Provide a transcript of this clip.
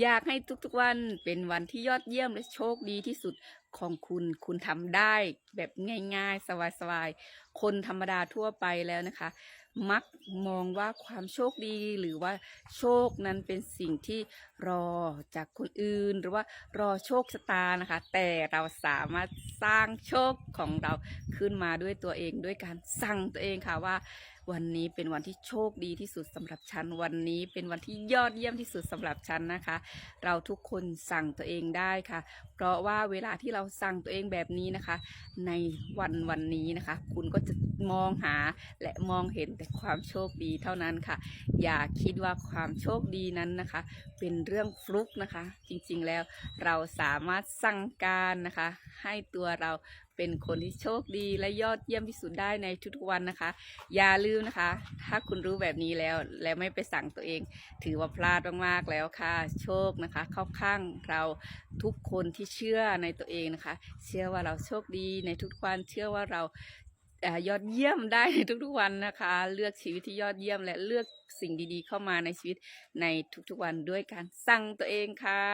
อยากให้ทุกๆวันเป็นวันที่ยอดเยี่ยมและโชคดีที่สุดของคุณ คุณทำได้แบบง่ายๆ สบายๆ คนธรรมดาทั่วไปแล้วนะคะ มักมองว่าความโชคดีหรือว่าโชคนั้นเป็นสิ่งที่รอจากคนอื่น หรือว่ารอโชคชะตานะคะ แต่เราสามารถ สร้างโชคของเราขึ้นมาด้วยตัวเองด้วยการสั่งตัวเองค่ะว่า วันนี้เป็นวันที่โชคดีที่สุดสำหรับฉันวันนี้เป็นวันที่ยอดเยี่ยมที่สุดสำหรับฉันนะคะ เราทุกคนสั่งตัวเองได้ค่ะ เพราะว่าเวลาที่เราสั่งตัวเองแบบนี้นะคะ ในวันวันนี้นะคะ คุณก็จะมองหาและมองเห็นแต่ความโชคดีเท่านั้นค่ะ อย่าคิดว่าความโชคดีนั้นนะคะ เป็นเรื่องฟลุกนะคะ จริงๆแล้วเราสามารถสั่งการนะคะ ให้ตัวเราเป็นคนที่โชคดีและยอดเยี่ยมที่สุดได้ในทุกๆวันนะคะ อย่าลืมนะคะ ถ้าคุณรู้แบบนี้แล้วและไม่ไปสั่งตัวเอง ถือว่าพลาดมากๆแล้วค่ะ โชคนะคะ เข้าข้างเราทุกคนที่เชื่อในตัวเองนะคะ เชื่อว่าเราโชคดีในทุกวันเชื่อว่าเรายอดเยี่ยมได้ในทุกๆวันนะคะ เลือกชีวิตที่ยอดเยี่ยมและเลือกสิ่งดีๆ เข้ามาในชีวิตในทุกๆวันด้วยการสั่งตัวเองค่ะ